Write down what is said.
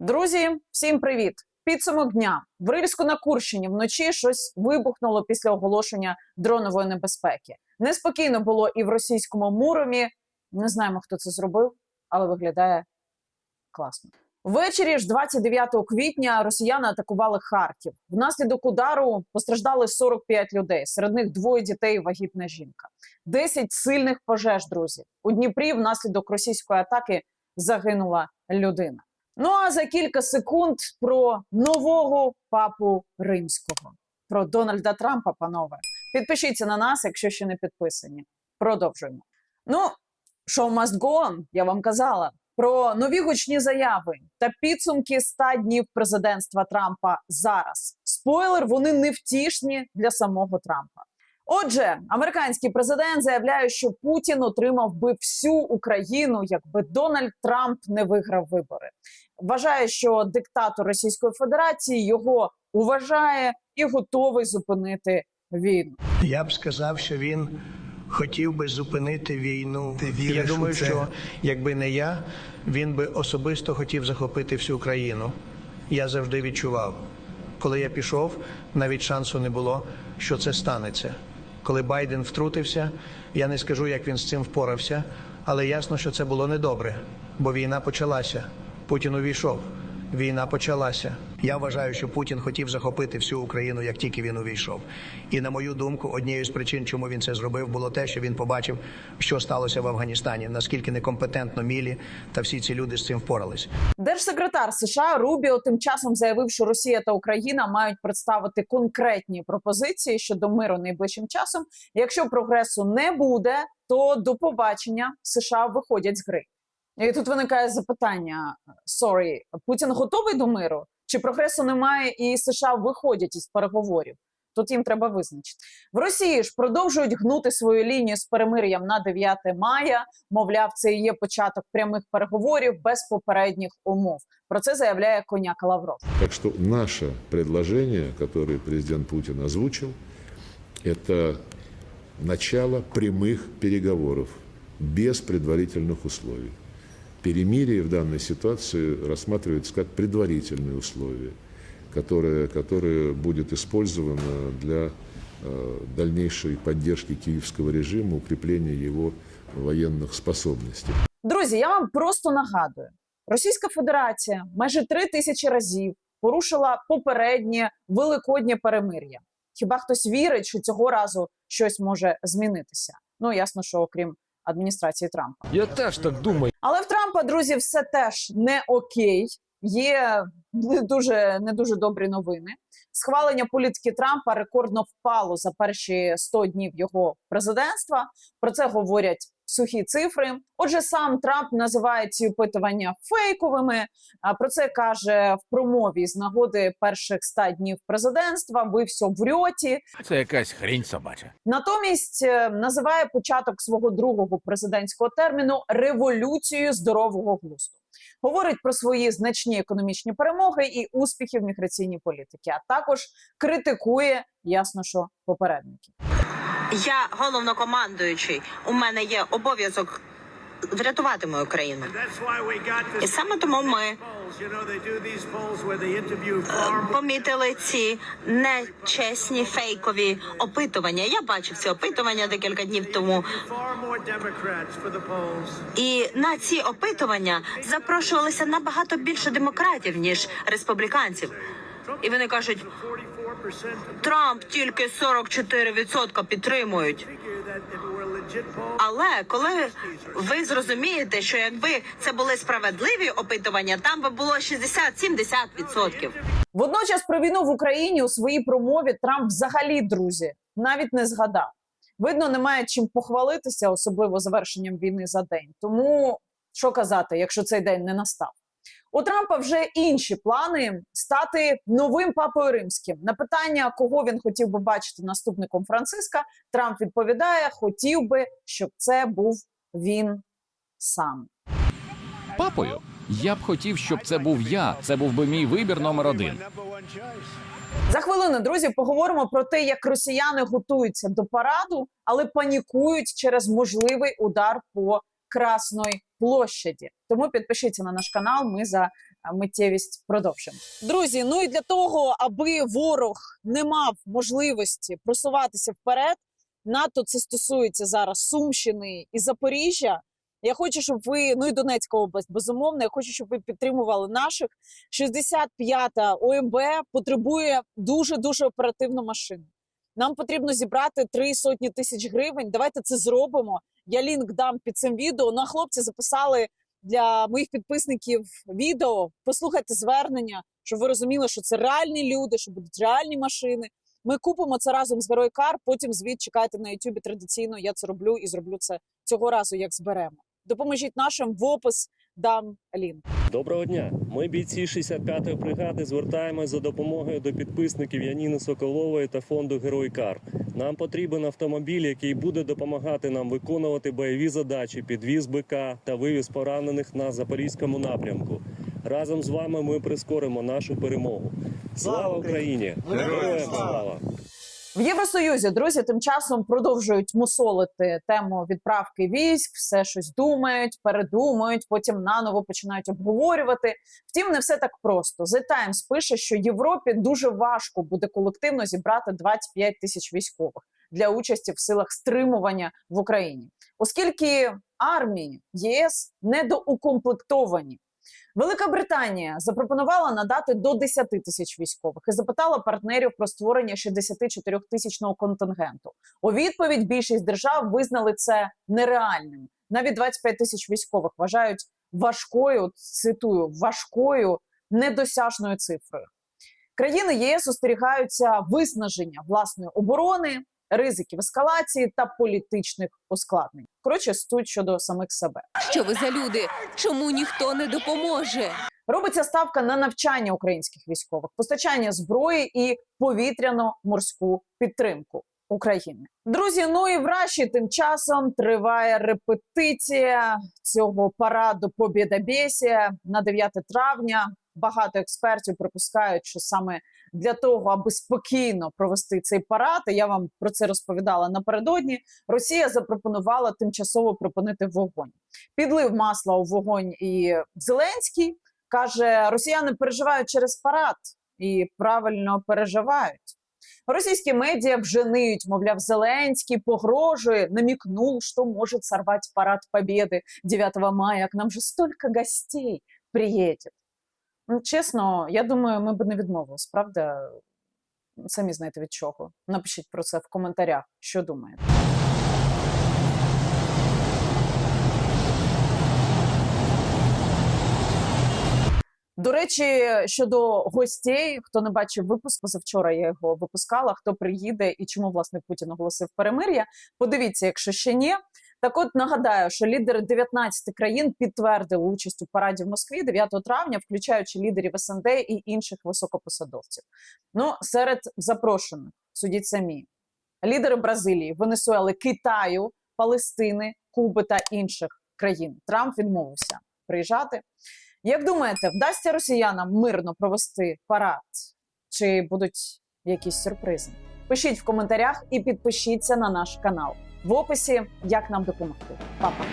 Друзі, всім привіт! Підсумок дня в Рильську на Курщині вночі щось вибухнуло після оголошення дронової небезпеки. Неспокійно було і в російському муромі. Не знаємо, хто це зробив, але виглядає класно. Ввечері ж 29 квітня росіяни атакували Харків. Внаслідок удару постраждали 45 людей. Серед них двоє дітей, і вагітна жінка. 10 сильних пожеж. Друзі у Дніпрі внаслідок російської атаки загинула людина. Ну а за кілька секунд про нового папу римського, про Дональда Трампа, панове. Підпишіться на нас, якщо ще не підписані. Продовжуємо. Ну, show must go on, я вам казала. Про нові гучні заяви та підсумки 100 днів президентства Трампа зараз. Спойлер, вони невтішні для самого Трампа. Отже, американський президент заявляє, що Путін отримав би всю Україну, якби Дональд Трамп не виграв вибори. Вважає, що диктатор Російської Федерації його уважає і готовий зупинити війну. Я б сказав, що він хотів би зупинити війну. Ти віриш я думаю, у це? що якби не я, він би особисто хотів захопити всю країну. Я завжди відчував. Коли я пішов, навіть шансу не було, що це станеться. Коли Байден втрутився, я не скажу, як він з цим впорався, але ясно, що це було недобре, бо війна почалася. Путін увійшов. Війна почалася. Я вважаю, що Путін хотів захопити всю Україну, як тільки він увійшов. І на мою думку, однією з причин, чому він це зробив, було те, що він побачив, що сталося в Афганістані, наскільки некомпетентно Мілі та всі ці люди з цим впоралися. Держсекретар США Рубіо тим часом заявив, що Росія та Україна мають представити конкретні пропозиції щодо миру найближчим часом. Якщо прогресу не буде, то до побачення США виходять з гри. І тут виникає запитання: sorry, Путін готовий до миру? Чи прогресу немає, і США виходять із переговорів? Тут їм треба визначити. В Росії ж продовжують гнути свою лінію з перемир'ям на 9 мая. Мовляв, це і є початок прямих переговорів без попередніх умов. Про це заявляє коняка Лавров. Так что наше предложение, которое президент Путин озвучил, это начало прямых переговоров без предварительных условий. Перемирие в данной ситуации рассматривается как предварительные условия, которое, которое будет использовано для э, дальнейшей поддержки киевского режима, укрепления его военных способностей. Друзі, я вам просто нагадую: Російська Федерація майже три тисячі разів порушила попереднє великоднє перемир'я. Хіба хтось вірить, що цього разу щось може змінитися? Ну ясно, що окрім адміністрації Трампа. Я теж так думаю. Але в Трампа, друзі, все теж не окей. Є не дуже не дуже добрі новини. Схвалення політики Трампа рекордно впало за перші 100 днів його президентства. Про це говорять сухі цифри. Отже, сам Трамп називає ці опитування фейковими. А про це каже в промові з нагоди перших 100 днів президентства. Ви все врьоті. Це якась хрінь собача. Натомість е, називає початок свого другого президентського терміну революцією здорового глузду. Говорить про свої значні економічні перемоги і успіхи в міграційній політиці, а також критикує ясно, що попередників. Я головнокомандуючий. У мене є обов'язок врятувати мою країну. І саме тому ми Помітили ці нечесні фейкові опитування. Я бачив ці опитування декілька днів тому. І на ці опитування запрошувалися набагато більше демократів ніж республіканців. І вони кажуть, Трамп тільки 44% підтримують. Але коли ви зрозумієте, що якби це були справедливі опитування, там би було 60-70%. Водночас про війну в Україні у своїй промові Трамп взагалі, друзі, навіть не згадав. Видно, немає чим похвалитися, особливо завершенням війни за день. Тому що казати, якщо цей день не настав. У Трампа вже інші плани стати новим папою римським. На питання, кого він хотів би бачити наступником Франциска, Трамп відповідає: хотів би, щоб це був він сам. Папою? Я б хотів, щоб це був я. Це був би мій вибір номер один. За хвилину, друзі, поговоримо про те, як росіяни готуються до параду, але панікують через можливий удар по Красної площаді. Тому підпишіться на наш канал. Ми за миттєвість продовжимо. Друзі, ну і для того, аби ворог не мав можливості просуватися вперед, НАТО це стосується зараз Сумщини і Запоріжжя. Я хочу, щоб ви, ну і Донецька область, безумовно. Я хочу, щоб ви підтримували наших. 65-та ОМБ потребує дуже дуже оперативну машину. Нам потрібно зібрати три сотні тисяч гривень. Давайте це зробимо. Я лінк дам під цим відео. Ну а хлопці записали для моїх підписників відео. Послухайте звернення, щоб ви розуміли, що це реальні люди, що будуть реальні машини. Ми купимо це разом з Герой Кар. Потім звіт чекайте на Ютубі. Традиційно я це роблю і зроблю це цього разу, як зберемо. Допоможіть нашим в опис дам лінк. Доброго дня. Ми бійці 65-ї бригади звертаємось за допомогою до підписників Яніни Соколової та фонду Герой Кар. Нам потрібен автомобіль, який буде допомагати нам виконувати бойові задачі, підвіз БК та вивіз поранених на запорізькому напрямку. Разом з вами ми прискоримо нашу перемогу. Слава Україні! Героям слава! В Євросоюзі друзі тим часом продовжують мусолити тему відправки військ, все щось думають, передумають, потім наново починають обговорювати. Втім, не все так просто. The Times пише, що Європі дуже важко буде колективно зібрати 25 тисяч військових для участі в силах стримування в Україні, оскільки армії ЄС недоукомплектовані. Велика Британія запропонувала надати до 10 тисяч військових і запитала партнерів про створення 64 тисячного контингенту. У відповідь більшість держав визнали це нереальним. Навіть 25 тисяч військових вважають важкою, цитую, важкою недосяжною цифрою. Країни ЄС остерігаються виснаження власної оборони, ризиків ескалації та політичних ускладнень. Коротше, суть щодо самих себе. Що ви за люди? Чому ніхто не допоможе? Робиться ставка на навчання українських військових, постачання зброї і повітряно-морську підтримку України. Друзі, ну і в Раші тим часом триває репетиція цього параду Побєдобєсія на 9 травня. Багато експертів припускають, що саме для того, аби спокійно провести цей парад, і я вам про це розповідала напередодні. Росія запропонувала тимчасово припинити вогонь. Підлив масла у вогонь і Зеленський каже: Росіяни переживають через парад і правильно переживають. Російські медіа вже ниють, мовляв, Зеленський погрожує, намекнул, что может сорвать парад Победы 9 мая. К нам же столько гостей приедет. Ну, чесно, я думаю, ми б не відмовились, правда? Самі знаєте від чого. Напишіть про це в коментарях, що думаєте. До речі, щодо гостей, хто не бачив випуск, позавчора я його випускала. Хто приїде і чому власне Путін оголосив перемир'я? Подивіться, якщо ще ні. Так, от нагадаю, що лідери 19 країн підтвердили участь у параді в Москві 9 травня, включаючи лідерів СНД і інших високопосадовців. Ну, серед запрошених судіть самі лідери Бразилії, Венесуели, Китаю, Палестини, Куби та інших країн. Трамп відмовився приїжджати. Як думаєте, вдасться росіянам мирно провести парад? Чи будуть якісь сюрпризи? Пишіть в коментарях і підпишіться на наш канал в описі, як нам допомогти. Па-па!